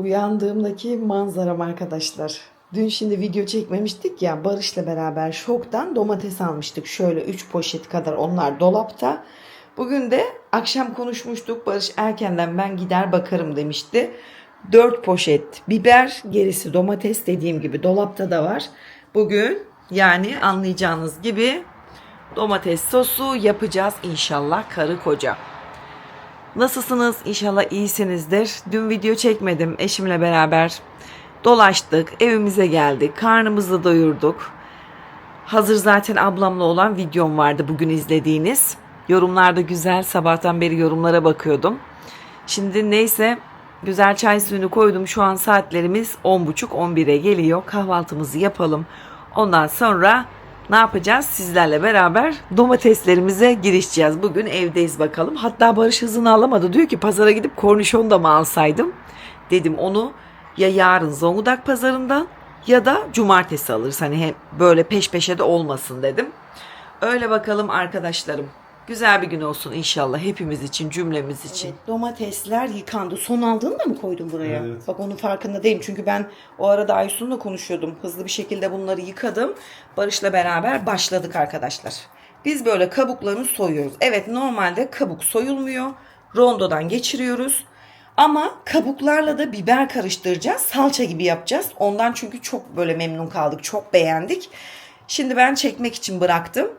Uyandığımdaki manzaram arkadaşlar. Dün şimdi video çekmemiştik ya Barış'la beraber şoktan domates almıştık. Şöyle 3 poşet kadar onlar dolapta. Bugün de akşam konuşmuştuk. Barış erkenden ben gider bakarım demişti. 4 poşet biber, gerisi domates dediğim gibi dolapta da var. Bugün yani anlayacağınız gibi domates sosu yapacağız inşallah karı koca. Nasılsınız? İnşallah iyisinizdir. Dün video çekmedim eşimle beraber. Dolaştık, evimize geldik, karnımızı doyurduk. Hazır zaten ablamla olan videom vardı bugün izlediğiniz. Yorumlarda güzel, sabahtan beri yorumlara bakıyordum. Şimdi neyse güzel çay suyunu koydum. Şu an saatlerimiz 10.30-11'e geliyor. Kahvaltımızı yapalım. Ondan sonra ne yapacağız? Sizlerle beraber domateslerimize girişeceğiz. Bugün evdeyiz bakalım. Hatta Barış hızını alamadı. Diyor ki pazara gidip kornişon da mı alsaydım? Dedim onu ya yarın Zonguldak pazarından ya da cumartesi alırız. Hani hep böyle peş peşe de olmasın dedim. Öyle bakalım arkadaşlarım. Güzel bir gün olsun inşallah hepimiz için, cümlemiz için. domatesler yıkandı. Son aldığını da mı koydun buraya? Evet. Bak onun farkında değilim. Çünkü ben o arada Aysun'la konuşuyordum. Hızlı bir şekilde bunları yıkadım. Barış'la beraber başladık arkadaşlar. Biz böyle kabuklarını soyuyoruz. Evet normalde kabuk soyulmuyor. Rondodan geçiriyoruz. Ama kabuklarla da biber karıştıracağız. Salça gibi yapacağız. Ondan çünkü çok böyle memnun kaldık. Çok beğendik. Şimdi ben çekmek için bıraktım.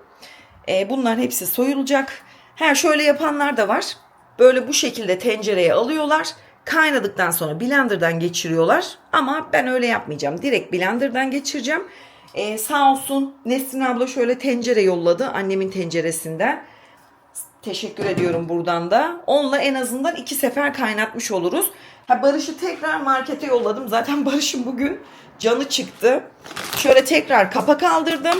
E, bunlar hepsi soyulacak. Ha şöyle yapanlar da var. Böyle bu şekilde tencereye alıyorlar. Kaynadıktan sonra blenderdan geçiriyorlar. Ama ben öyle yapmayacağım. Direkt blenderdan geçireceğim. E, sağ olsun Nesrin abla şöyle tencere yolladı. Annemin tenceresinden. Teşekkür ediyorum buradan da. Onunla en azından iki sefer kaynatmış oluruz. Ha Barış'ı tekrar markete yolladım. Zaten Barış'ın bugün canı çıktı. Şöyle tekrar kapak aldırdım.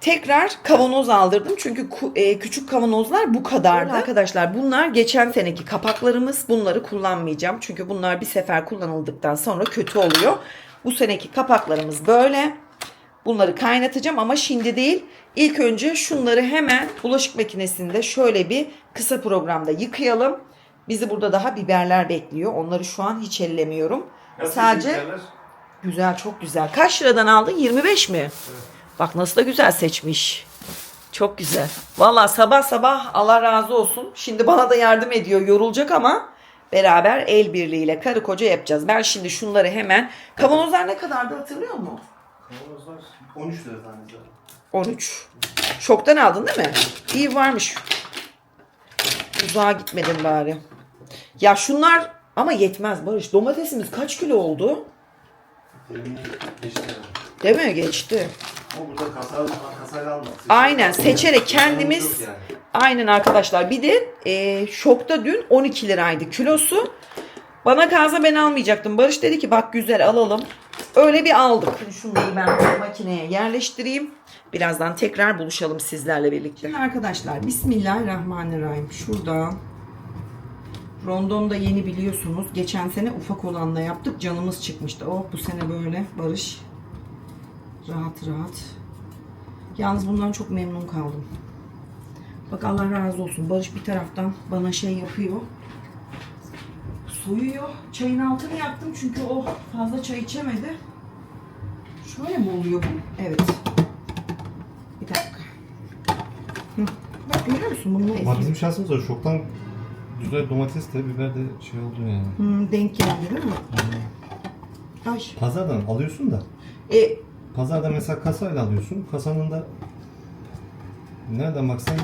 Tekrar kavanoz aldırdım. Çünkü ku- e, küçük kavanozlar bu kadardı. Arkadaşlar bunlar geçen seneki kapaklarımız. Bunları kullanmayacağım. Çünkü bunlar bir sefer kullanıldıktan sonra kötü oluyor. Bu seneki kapaklarımız böyle. Bunları kaynatacağım ama şimdi değil. İlk önce şunları hemen bulaşık makinesinde şöyle bir kısa programda yıkayalım. Bizi burada daha biberler bekliyor. Onları şu an hiç ellemiyorum. Sadece güzel çok güzel. Kaç liradan aldın? 25 mi? Bak nasıl da güzel seçmiş. Çok güzel. Valla sabah sabah Allah razı olsun. Şimdi bana da yardım ediyor. Yorulacak ama beraber el birliğiyle karı koca yapacağız. Ben şimdi şunları hemen... Kavanozlar ne kadardı hatırlıyor musun? Kavanozlar 13 lira tanesi. 13. Şoktan aldın değil mi? İyi varmış. Uzağa gitmedim bari. Ya şunlar ama yetmez Barış. Domatesimiz kaç kilo oldu? 25 lira. Değil mi? Geçti. Ama burada kasa, kasayla almak. Aynen seçerek kendimiz yani. aynen arkadaşlar bir de e, şokta dün 12 liraydı kilosu. Bana kalsa ben almayacaktım. Barış dedi ki bak güzel alalım. Öyle bir aldık. Şunları ben makineye yerleştireyim. Birazdan tekrar buluşalım sizlerle birlikte. Şimdi arkadaşlar Bismillahirrahmanirrahim. Şurada Rondon da yeni biliyorsunuz. Geçen sene ufak olanla yaptık. Canımız çıkmıştı. Oh bu sene böyle Barış. Rahat rahat. Yalnız bundan çok memnun kaldım. Bak Allah razı olsun. Barış bir taraftan bana şey yapıyor. Soyuyor. Çayın altını yaktım çünkü o fazla çay içemedi. Şöyle mi oluyor bu? Evet. Bir dakika. Hı. Bak görüyor musun? Bunu Ama bizim şansımız var. Şoktan güzel domates de biber de şey oldu yani. Hmm, denk geldi değil mi? Ay. Pazardan alıyorsun da. E, Pazarda mesela kasayla alıyorsun. Kasanın da nereden baksan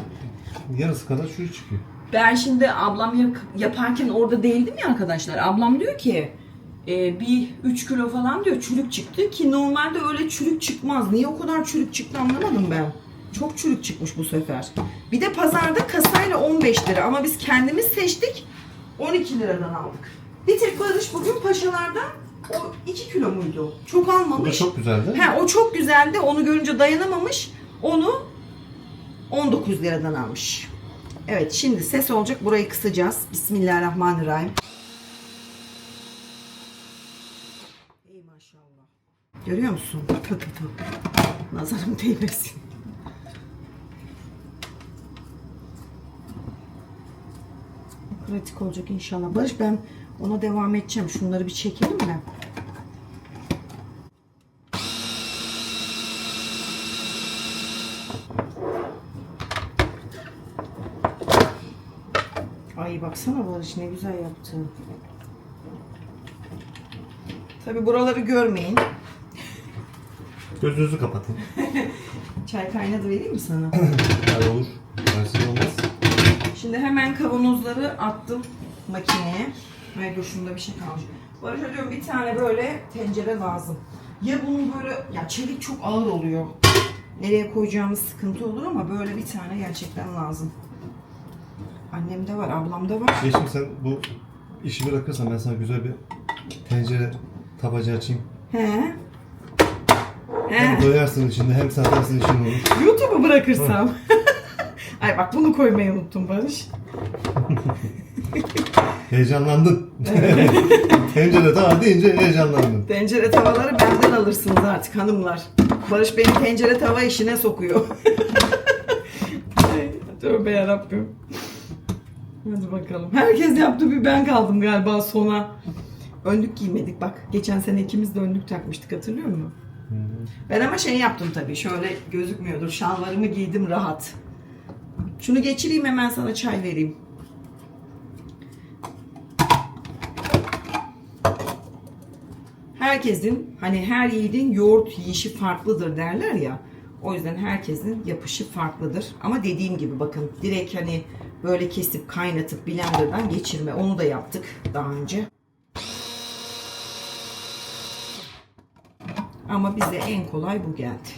yarısı kadar şu çıkıyor. Ben şimdi ablam yaparken orada değildim ya arkadaşlar. Ablam diyor ki e, bir 3 kilo falan diyor çürük çıktı ki normalde öyle çürük çıkmaz. Niye o kadar çürük çıktı anlamadım ben. Çok çürük çıkmış bu sefer. Bir de pazarda kasayla 15 lira ama biz kendimiz seçtik 12 liradan aldık. Bir tek Barış bugün paşalardan o 2 kilo muydu? Çok Bu da almamış. çok güzeldi. He, o çok güzeldi. Onu görünce dayanamamış. Onu 19 liradan almış. Evet şimdi ses olacak. Burayı kısacağız. Bismillahirrahmanirrahim. Ey maşallah. Görüyor musun? Tı tı tı. Nazarım değmesin. Pratik olacak inşallah. Barış ben Ona devam edeceğim. Şunları bir çekelim mi? Ay baksana Barış ne güzel yaptı. Tabi buraları görmeyin. Gözünüzü kapatın. Çay kaynadı vereyim mi sana? Hadi olur. Tersi olmaz. Şimdi hemen kavanozları attım makineye. Ay dur şunda bir şey kalmış. Barış'a diyorum bir tane böyle tencere lazım. Ya bunun böyle, ya çelik çok ağır oluyor. Nereye koyacağımız sıkıntı olur ama böyle bir tane gerçekten lazım. Annemde var, ablamda var. Yeşim sen bu işi bırakırsan ben sana güzel bir tencere tabacı açayım. He. Hem He. doyarsın içinde hem satarsın işin olur. YouTube'u bırakırsam. Ay bak bunu koymayı unuttum Barış. Heyecanlandın. tencere tava deyince heyecanlandın. Tencere tavaları benden alırsınız artık hanımlar. Barış beni tencere tava işine sokuyor. Tövbe yarabbim. Hadi bakalım. Herkes yaptı bir ben kaldım galiba sona. Önlük giymedik bak. Geçen sene ikimiz de önlük takmıştık hatırlıyor musun? Ben ama şey yaptım tabii. Şöyle gözükmüyordur. Şalvarımı giydim rahat. Şunu geçireyim hemen sana çay vereyim. Herkesin hani her yiğidin yoğurt yiyişi farklıdır derler ya. O yüzden herkesin yapışı farklıdır. Ama dediğim gibi bakın direkt hani böyle kesip kaynatıp blenderdan geçirme. Onu da yaptık daha önce. Ama bize en kolay bu geldi.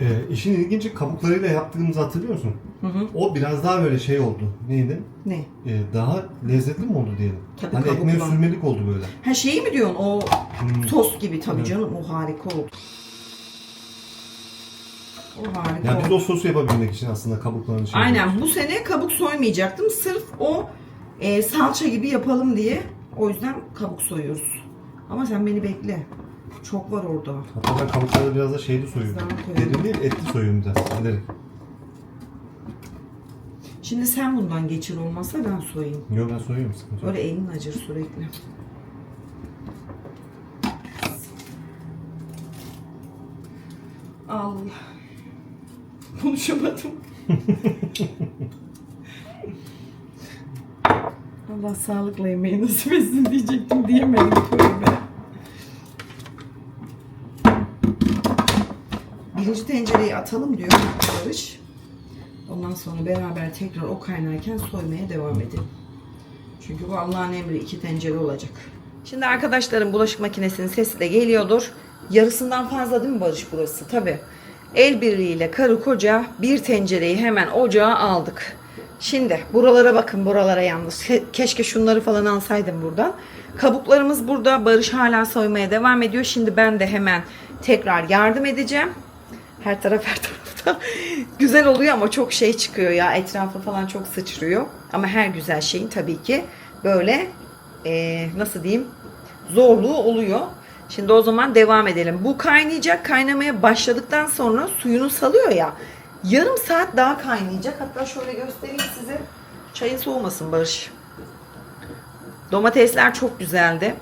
Ee, işin ilginci kabuklarıyla yaptığımızı hatırlıyor musun? O biraz daha böyle şey oldu. Neydi? Ne? Ee, daha lezzetli mi oldu diyelim? Tabii hani kabuklu. ekmeğe sürmelik oldu böyle. Ha şeyi mi diyorsun o Hmm. sos gibi tabii Evet. canım o harika oldu. O harika Yani biz oldu. o sosu yapabilmek için aslında kabuklarını şey Aynen bu sene kabuk soymayacaktım. Sırf o e, salça gibi yapalım diye. O yüzden kabuk soyuyoruz. Ama sen beni bekle. Çok var orada. Hatta ben kabukları biraz da şeyli soyuyorum. Koyalım. Derin değil, etli soyuyorum biraz. Bilerek. Şimdi sen bundan geçir olmazsa ben soyayım. Yok ben soyuyorum sıkıntı yok. Öyle elin acır sürekli. Allah. Konuşamadım. Allah sağlıkla yemeği nasip etsin diyecektim diyemedim. Tövbe. Birinci tencereyi atalım diyor Barış. Ondan sonra beraber tekrar o kaynarken soymaya devam edelim. Çünkü bu Allah'ın emri iki tencere olacak. Şimdi arkadaşlarım bulaşık makinesinin sesi de geliyordur. Yarısından fazla değil mi Barış burası? Tabi. El birliğiyle karı koca bir tencereyi hemen ocağa aldık. Şimdi buralara bakın buralara yalnız. Ke- Keşke şunları falan alsaydım buradan. Kabuklarımız burada. Barış hala soymaya devam ediyor. Şimdi ben de hemen tekrar yardım edeceğim. Her taraf her tarafta güzel oluyor ama çok şey çıkıyor ya. Etrafı falan çok sıçrıyor. Ama her güzel şeyin tabii ki böyle eee, nasıl diyeyim zorluğu oluyor. Şimdi o zaman devam edelim. Bu kaynayacak. Kaynamaya başladıktan sonra suyunu salıyor ya. Yarım saat daha kaynayacak. Hatta şöyle göstereyim size. Çayın soğumasın Barış. Domatesler çok güzeldi.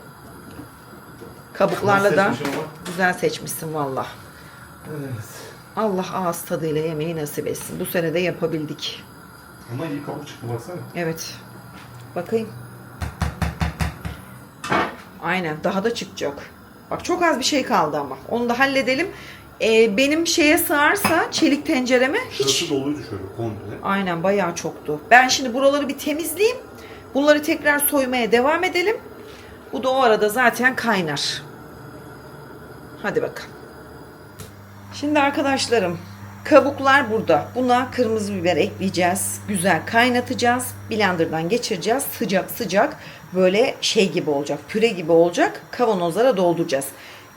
Kabuklarla da güzel seçmişsin valla. Evet. Allah ağız tadıyla yemeği nasip etsin. Bu sene de yapabildik. Ama iyi kabuk çıktı baksana. Evet. Bakayım. Aynen daha da çıkacak. Bak çok az bir şey kaldı ama. Onu da halledelim. Ee, benim şeye sığarsa çelik tencereme hiç Şurası doluydu şöyle komple. Aynen bayağı çoktu. Ben şimdi buraları bir temizleyeyim. Bunları tekrar soymaya devam edelim. Bu da o arada zaten kaynar. Hadi bakalım. Şimdi arkadaşlarım kabuklar burada. Buna kırmızı biber ekleyeceğiz. Güzel kaynatacağız. Blenderdan geçireceğiz. Sıcak sıcak böyle şey gibi olacak. Püre gibi olacak. Kavanozlara dolduracağız.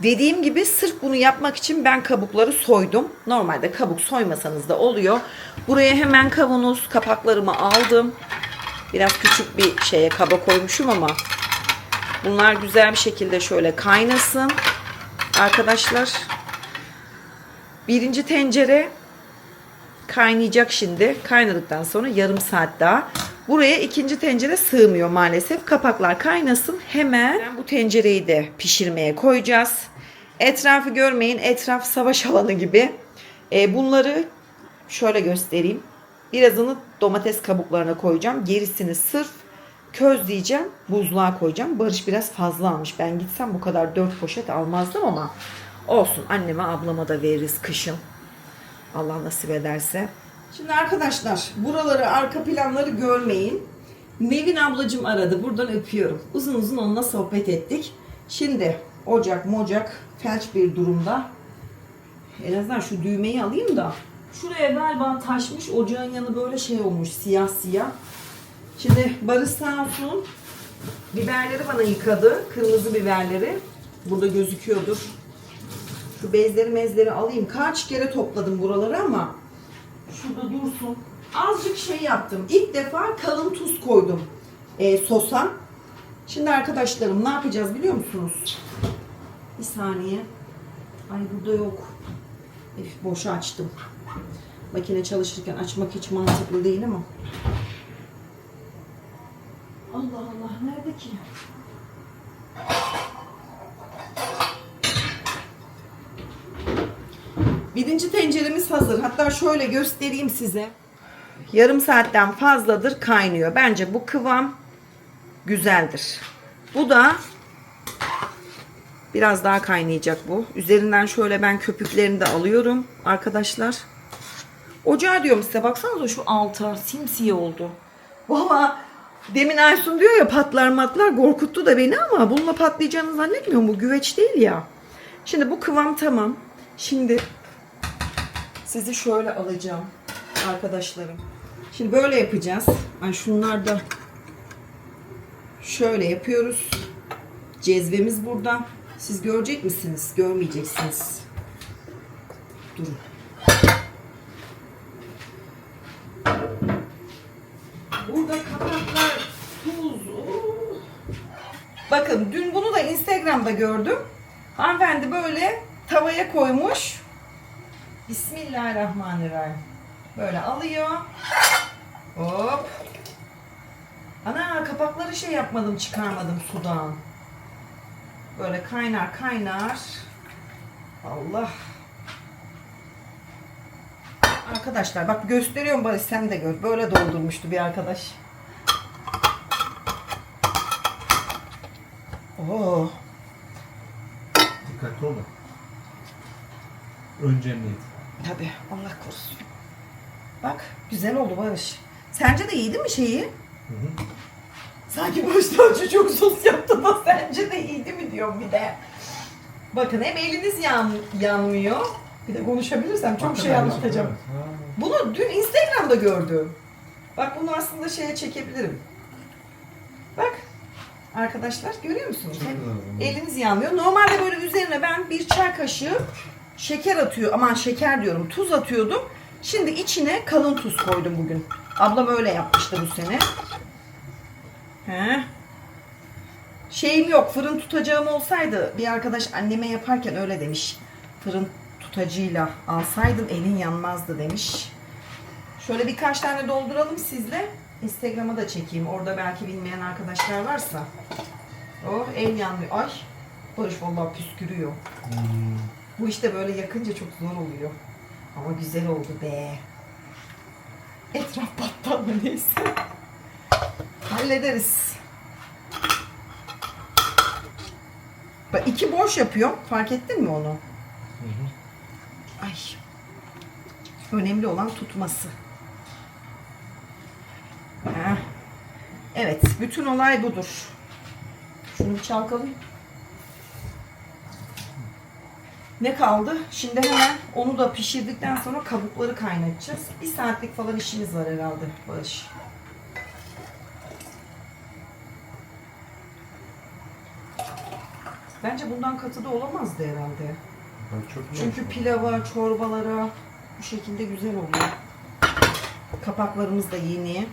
Dediğim gibi sırf bunu yapmak için ben kabukları soydum. Normalde kabuk soymasanız da oluyor. Buraya hemen kavanoz kapaklarımı aldım. Biraz küçük bir şeye kaba koymuşum ama bunlar güzel bir şekilde şöyle kaynasın. Arkadaşlar birinci tencere kaynayacak şimdi. Kaynadıktan sonra yarım saat daha Buraya ikinci tencere sığmıyor maalesef. Kapaklar kaynasın. Hemen bu tencereyi de pişirmeye koyacağız. Etrafı görmeyin. Etraf savaş alanı gibi. E, bunları şöyle göstereyim. Birazını domates kabuklarına koyacağım. Gerisini sırf közleyeceğim. Buzluğa koyacağım. Barış biraz fazla almış. Ben gitsem bu kadar 4 poşet almazdım ama olsun. Anneme ablama da veririz kışın. Allah nasip ederse. Şimdi arkadaşlar buraları arka planları görmeyin. Nevin ablacım aradı. Buradan öpüyorum. Uzun uzun onunla sohbet ettik. Şimdi ocak mocak felç bir durumda. En azından şu düğmeyi alayım da. Şuraya galiba taşmış. Ocağın yanı böyle şey olmuş. Siyah siyah. Şimdi Barış sağ olsun. Biberleri bana yıkadı. Kırmızı biberleri. Burada gözüküyordur. Şu bezleri mezleri alayım. Kaç kere topladım buraları ama şurada dursun. Azıcık şey yaptım. İlk defa kalın tuz koydum e, sosa. Şimdi arkadaşlarım ne yapacağız biliyor musunuz? Bir saniye. Ay burada yok. Üf, boşa açtım. Makine çalışırken açmak hiç mantıklı değil ama. Allah Allah nerede ki? Birinci tenceremiz hazır. Hatta şöyle göstereyim size. Yarım saatten fazladır kaynıyor. Bence bu kıvam güzeldir. Bu da biraz daha kaynayacak bu. Üzerinden şöyle ben köpüklerini de alıyorum arkadaşlar. Ocağı diyorum size baksanıza şu alta simsiyah oldu. Valla demin Aysun diyor ya patlar matlar korkuttu da beni ama bununla patlayacağını zannetmiyorum. Bu güveç değil ya. Şimdi bu kıvam tamam. Şimdi sizi şöyle alacağım arkadaşlarım. Şimdi böyle yapacağız. Ay şunlar da şöyle yapıyoruz. Cezvemiz burada. Siz görecek misiniz? Görmeyeceksiniz. Durun. Burada kapaklar tuz. Bakın dün bunu da Instagram'da gördüm. Hanımefendi böyle tavaya koymuş. Bismillahirrahmanirrahim. Böyle alıyor. Hop. Ana kapakları şey yapmadım çıkarmadım sudan. Böyle kaynar kaynar. Allah. Arkadaşlar bak gösteriyorum Barış sen de gör. Böyle doldurmuştu bir arkadaş. Oo. Dikkatli ol da. Önce emniyet. Tabii Allah korusun. Bak güzel oldu Barış. Sence de değil mi şeyi? Hı hı. Sanki Barış'tan önce çok sos yaptı da sence de iyi değil mi diyorum bir de. Bakın hem eliniz yan, yanmıyor. Bir de konuşabilirsem çok şey Hakikaten anlatacağım. evet. Ha. Bunu dün Instagram'da gördüm. Bak bunu aslında şeye çekebilirim. Bak arkadaşlar görüyor musunuz? Çok Hem güzel oldu. eliniz yanmıyor. Normalde böyle üzerine ben bir çay kaşığı şeker atıyor. Aman şeker diyorum. Tuz atıyordum. Şimdi içine kalın tuz koydum bugün. Ablam öyle yapmıştı bu sene. He. Şeyim yok. Fırın tutacağım olsaydı bir arkadaş anneme yaparken öyle demiş. Fırın tutacıyla alsaydın elin yanmazdı demiş. Şöyle birkaç tane dolduralım sizle. Instagram'a da çekeyim. Orada belki bilmeyen arkadaşlar varsa. Oh el yanmıyor. Ay Barış vallahi püskürüyor. Hmm. Bu işte böyle yakınca çok zor oluyor. Ama güzel oldu be. Etraf battı ama neyse. Hallederiz. Bak iki boş yapıyorum. Fark ettin mi onu? Hı hı. Ay. Önemli olan tutması. Heh. Evet, bütün olay budur. Şunu bir çalkalayayım. Ne kaldı? Şimdi hemen onu da pişirdikten sonra kabukları kaynatacağız. Bir saatlik falan işimiz var herhalde Barış. Bence bundan katı da olamazdı herhalde. Bak çok Çünkü pilava, çorbalara bu şekilde güzel oluyor. Kapaklarımız da yeni.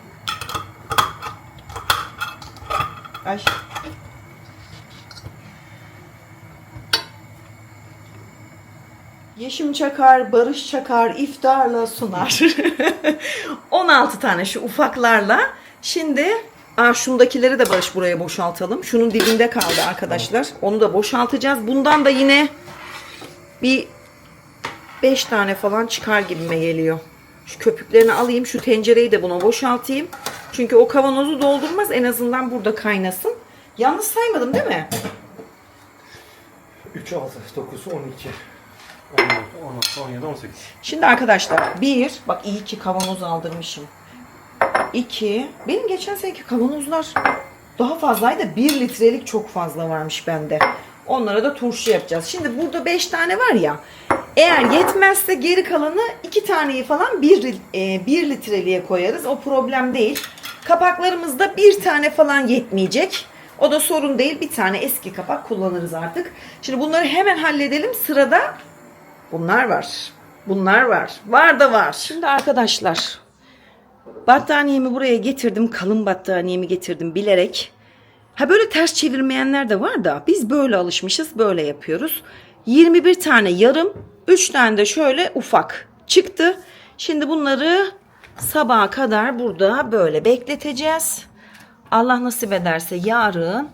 Ay. Yeşim Çakar, Barış Çakar iftarla sunar. 16 tane şu ufaklarla Şimdi Aa, şundakileri de Barış buraya boşaltalım. Şunun dibinde kaldı arkadaşlar. Onu da boşaltacağız. Bundan da yine bir 5 tane falan çıkar gibime geliyor. Şu köpüklerini alayım. Şu tencereyi de buna boşaltayım. Çünkü o kavanozu doldurmaz. En azından burada kaynasın. Yalnız saymadım değil mi? 3, 6, 9, 12, 14, 16, 17, 18. Şimdi arkadaşlar bir bak iyi ki kavanoz aldırmışım. İki benim geçen seneki kavanozlar daha fazlaydı. Bir litrelik çok fazla varmış bende. Onlara da turşu yapacağız. Şimdi burada beş tane var ya. Eğer yetmezse geri kalanı iki taneyi falan bir, e, bir litreliğe koyarız. O problem değil. Kapaklarımızda bir tane falan yetmeyecek. O da sorun değil. Bir tane eski kapak kullanırız artık. Şimdi bunları hemen halledelim. Sırada Bunlar var. Bunlar var. Var da var. Şimdi arkadaşlar battaniyemi buraya getirdim. Kalın battaniyemi getirdim bilerek. Ha böyle ters çevirmeyenler de var da biz böyle alışmışız. Böyle yapıyoruz. 21 tane yarım, 3 tane de şöyle ufak çıktı. Şimdi bunları sabaha kadar burada böyle bekleteceğiz. Allah nasip ederse yarın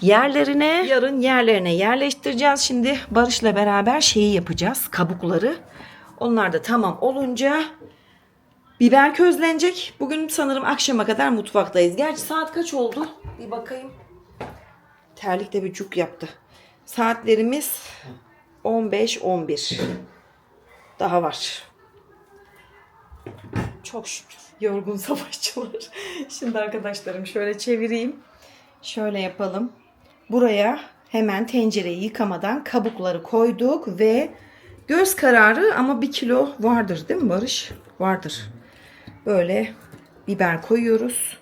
yerlerine yarın yerlerine yerleştireceğiz. Şimdi Barış'la beraber şeyi yapacağız. Kabukları. Onlar da tamam olunca biber közlenecek. Bugün sanırım akşama kadar mutfaktayız. Gerçi saat kaç oldu? Bir bakayım. Terlik de bir cuk yaptı. Saatlerimiz 15-11. Daha var. Çok şükür. Yorgun savaşçılar. Şimdi arkadaşlarım şöyle çevireyim. Şöyle yapalım. Buraya hemen tencereyi yıkamadan kabukları koyduk ve göz kararı ama bir kilo vardır değil mi Barış? Vardır. Böyle biber koyuyoruz.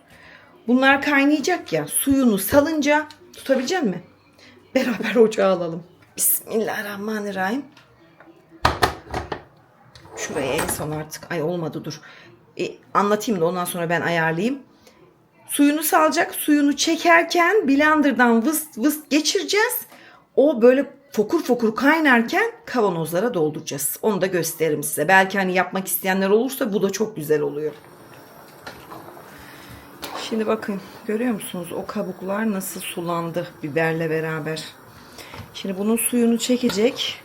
Bunlar kaynayacak ya suyunu salınca tutabilecek mi? Beraber ocağa alalım. Bismillahirrahmanirrahim. Şuraya en son artık. Ay olmadı dur. E, anlatayım da ondan sonra ben ayarlayayım. Suyunu salacak. Suyunu çekerken blenderdan vıst vıst geçireceğiz. O böyle fokur fokur kaynarken kavanozlara dolduracağız. Onu da gösteririm size. Belki hani yapmak isteyenler olursa bu da çok güzel oluyor. Şimdi bakın görüyor musunuz o kabuklar nasıl sulandı biberle beraber. Şimdi bunun suyunu çekecek.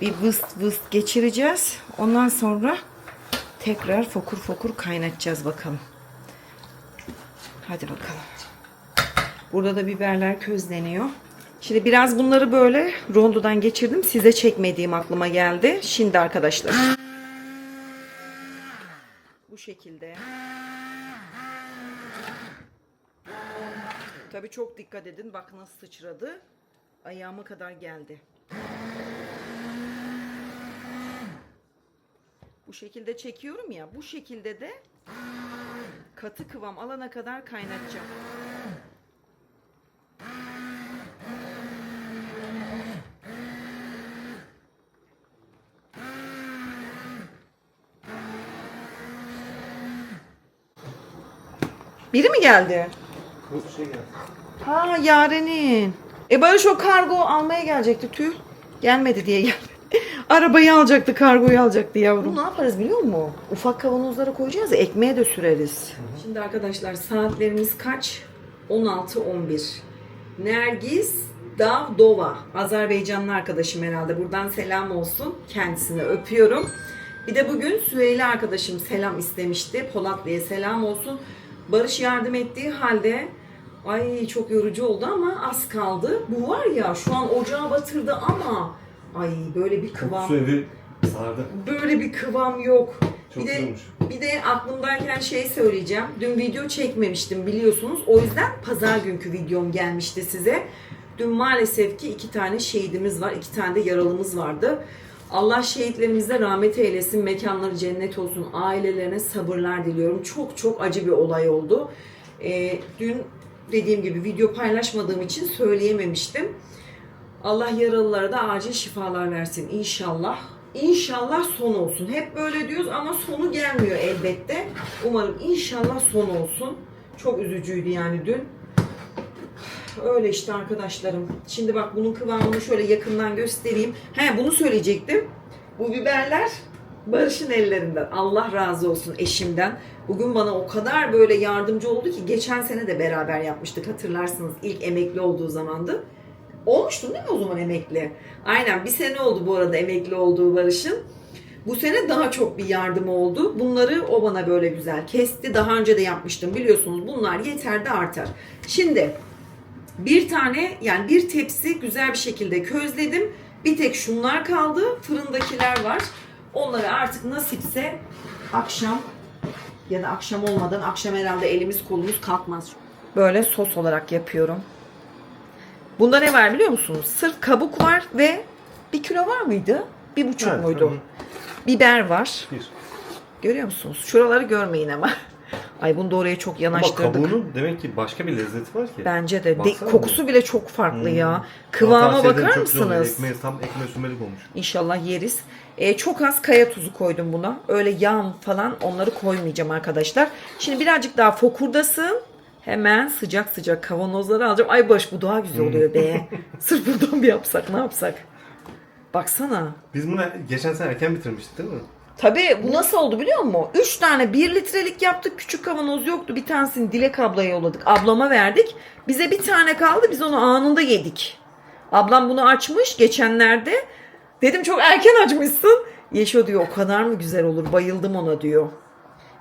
Bir vıst vıst geçireceğiz. Ondan sonra tekrar fokur fokur kaynatacağız bakalım. Hadi bakalım. Burada da biberler közleniyor. Şimdi biraz bunları böyle rondodan geçirdim. Size çekmediğim aklıma geldi. Şimdi arkadaşlar. Bu şekilde. Tabii çok dikkat edin. Bak nasıl sıçradı. Ayağıma kadar geldi. Bu şekilde çekiyorum ya. Bu şekilde de katı kıvam alana kadar kaynatacağım. Biri mi geldi? Ha Yaren'in. E Barış o kargo almaya gelecekti tüh. Gelmedi diye geldi. Arabayı alacaktı, kargoyu alacaktı yavrum. Bunu ne yaparız biliyor musun? Ufak kavanozlara koyacağız ya ekmeğe de süreriz. Şimdi arkadaşlar saatlerimiz kaç? 16-11. Nergis Davdova. Azerbaycanlı arkadaşım herhalde. Buradan selam olsun. Kendisine öpüyorum. Bir de bugün Süheyli arkadaşım selam istemişti. Polatlı'ya selam olsun. Barış yardım ettiği halde ay çok yorucu oldu ama az kaldı. Bu var ya şu an ocağa batırdı ama ay böyle bir kıvam Su evi sardı. böyle bir kıvam yok. Çok bir de bir de aklımdayken şey söyleyeceğim. Dün video çekmemiştim biliyorsunuz. O yüzden pazar günkü videom gelmişti size. Dün maalesef ki iki tane şehidimiz var. iki tane de yaralımız vardı. Allah şehitlerimize rahmet eylesin. Mekanları cennet olsun. Ailelerine sabırlar diliyorum. Çok çok acı bir olay oldu. Ee, dün dediğim gibi video paylaşmadığım için söyleyememiştim. Allah yaralılara da acil şifalar versin inşallah. İnşallah son olsun. Hep böyle diyoruz ama sonu gelmiyor elbette. Umarım inşallah son olsun. Çok üzücüydü yani dün. Öyle işte arkadaşlarım. Şimdi bak bunun kıvamını şöyle yakından göstereyim. He bunu söyleyecektim. Bu biberler Barış'ın ellerinden. Allah razı olsun eşimden. Bugün bana o kadar böyle yardımcı oldu ki geçen sene de beraber yapmıştık hatırlarsınız. ilk emekli olduğu zamandı. Olmuştum değil mi o zaman emekli? Aynen bir sene oldu bu arada emekli olduğu Barış'ın. Bu sene daha çok bir yardım oldu. Bunları o bana böyle güzel kesti. Daha önce de yapmıştım biliyorsunuz. Bunlar yeter de artar. Şimdi bir tane yani bir tepsi güzel bir şekilde közledim. Bir tek şunlar kaldı. Fırındakiler var. Onları artık nasipse akşam ya da akşam olmadan akşam herhalde elimiz kolumuz kalkmaz. Böyle sos olarak yapıyorum. Bunda ne var biliyor musunuz? Sırf kabuk var ve bir kilo var mıydı? Bir buçuk Evet, muydu? hı. Biber var. Bir. Görüyor musunuz? Şuraları görmeyin ama. Ay bunu da oraya çok Ama yanaştırdık. kabuğunun demek ki başka bir lezzeti var ki. Bence de. De- kokusu bile çok farklı ya. Kıvama Ama bakar mısınız? Ekmeği tam ekmeğe sümelik olmuş. İnşallah yeriz. E, çok az kaya tuzu koydum buna. Öyle yağ falan onları koymayacağım arkadaşlar. Şimdi birazcık daha fokurdasın. Hemen sıcak sıcak kavanozları alacağım. Ay baş bu daha güzel oluyor be. Sırf buradan bir yapsak ne yapsak? Baksana. Biz bunu geçen sene erken bitirmiştik değil mi? Tabii bu nasıl oldu biliyor musun? 3 tane 1 litrelik yaptık. Küçük kavanoz yoktu. Bir tanesini Dilek ablaya yolladık. Ablama verdik. Bize bir tane kaldı. Biz onu anında yedik. Ablam bunu açmış geçenlerde. Dedim çok erken açmışsın. Yeşo diyor o kadar mı güzel olur. Bayıldım ona diyor.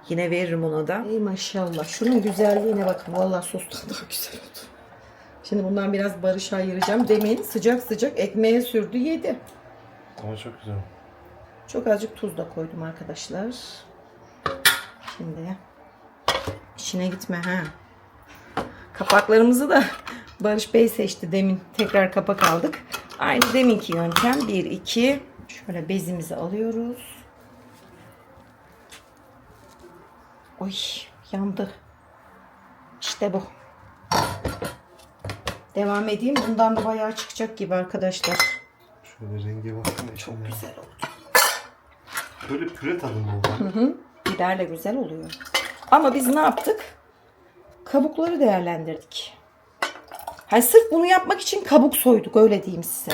Yine veririm ona da. Ey maşallah. Şunun güzelliğine bakın. Vallahi sostan daha güzel oldu. Şimdi bundan biraz Barış'a ayıracağım. Demin sıcak sıcak ekmeğe sürdü yedi. Ama çok güzel. Çok azıcık tuz da koydum arkadaşlar. Şimdi içine gitme ha. Kapaklarımızı da Barış Bey seçti demin. Tekrar kapak aldık. Aynı deminki yöntem. 1 2 şöyle bezimizi alıyoruz. Oy yandı. İşte bu. Devam edeyim. Bundan da bayağı çıkacak gibi arkadaşlar. Şöyle rengi baksana. Çok Güzel oldu. Böyle püre tadı mı oldu? Biberle güzel oluyor. Ama biz ne yaptık? Kabukları değerlendirdik. Hayır sırf bunu yapmak için kabuk soyduk öyle diyeyim size.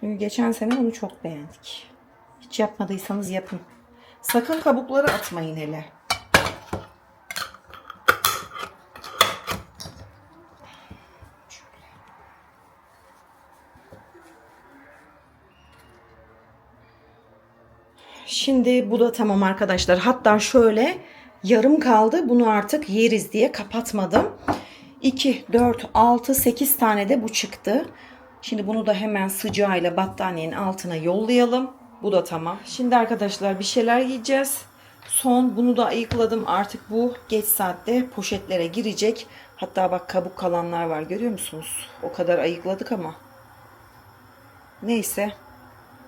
Çünkü geçen sene bunu çok beğendik. Hiç yapmadıysanız yapın. Sakın kabukları atmayın hele. Şimdi bu da tamam arkadaşlar. Hatta şöyle yarım kaldı. Bunu artık yeriz diye kapatmadım. 2, 4, 6, 8 tane de bu çıktı. Şimdi bunu da hemen sıcağıyla battaniyenin altına yollayalım. Bu da tamam. Şimdi arkadaşlar bir şeyler yiyeceğiz. Son bunu da ayıkladım. Artık bu geç saatte poşetlere girecek. Hatta bak kabuk kalanlar var görüyor musunuz? O kadar ayıkladık ama. Neyse.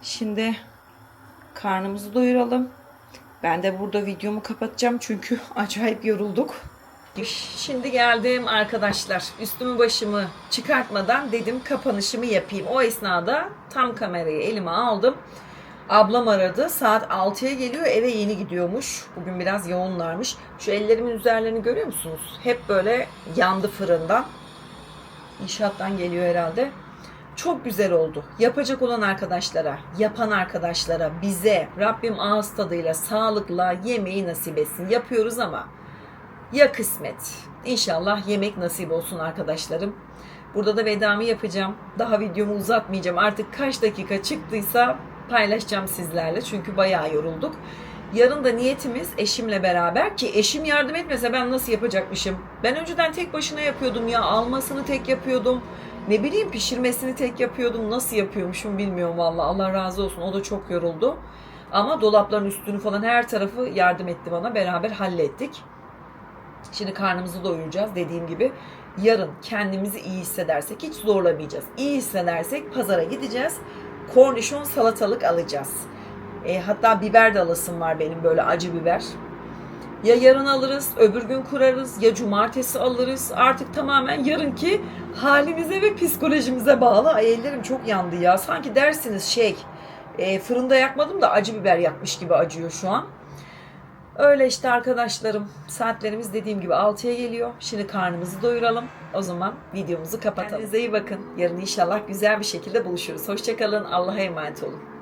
Şimdi karnımızı doyuralım. Ben de burada videomu kapatacağım çünkü acayip yorulduk. Şimdi geldim arkadaşlar. Üstümü başımı çıkartmadan dedim kapanışımı yapayım. O esnada tam kamerayı elime aldım. Ablam aradı. Saat 6'ya geliyor. Eve yeni gidiyormuş. Bugün biraz yoğunlarmış. Şu ellerimin üzerlerini görüyor musunuz? Hep böyle yandı fırından. İnşaattan geliyor herhalde. Çok güzel oldu. Yapacak olan arkadaşlara, yapan arkadaşlara, bize Rabbim ağız tadıyla, sağlıkla yemeği nasip etsin. Yapıyoruz ama ya kısmet. İnşallah yemek nasip olsun arkadaşlarım. Burada da vedamı yapacağım. Daha videomu uzatmayacağım. Artık kaç dakika çıktıysa paylaşacağım sizlerle. Çünkü bayağı yorulduk. Yarın da niyetimiz eşimle beraber ki eşim yardım etmese ben nasıl yapacakmışım? Ben önceden tek başına yapıyordum ya. Almasını tek yapıyordum. Ne bileyim pişirmesini tek yapıyordum. Nasıl yapıyormuşum bilmiyorum valla. Allah razı olsun. O da çok yoruldu. Ama dolapların üstünü falan her tarafı yardım etti bana. Beraber hallettik. Şimdi karnımızı doyuracağız dediğim gibi. Yarın kendimizi iyi hissedersek hiç zorlamayacağız. İyi hissedersek pazara gideceğiz. Kornişon salatalık alacağız. E, hatta biber de alasım var benim böyle acı biber. Ya yarın alırız, öbür gün kurarız, ya cumartesi alırız. Artık tamamen yarınki halimize ve psikolojimize bağlı. Ay ellerim çok yandı ya. Sanki dersiniz şey, e, fırında yakmadım da acı biber yakmış gibi acıyor şu an. Öyle işte arkadaşlarım. Saatlerimiz dediğim gibi 6'ya geliyor. Şimdi karnımızı doyuralım. O zaman videomuzu kapatalım. Kendinize iyi bakın. Yarın inşallah güzel bir şekilde buluşuruz. Hoşçakalın. Allah'a emanet olun.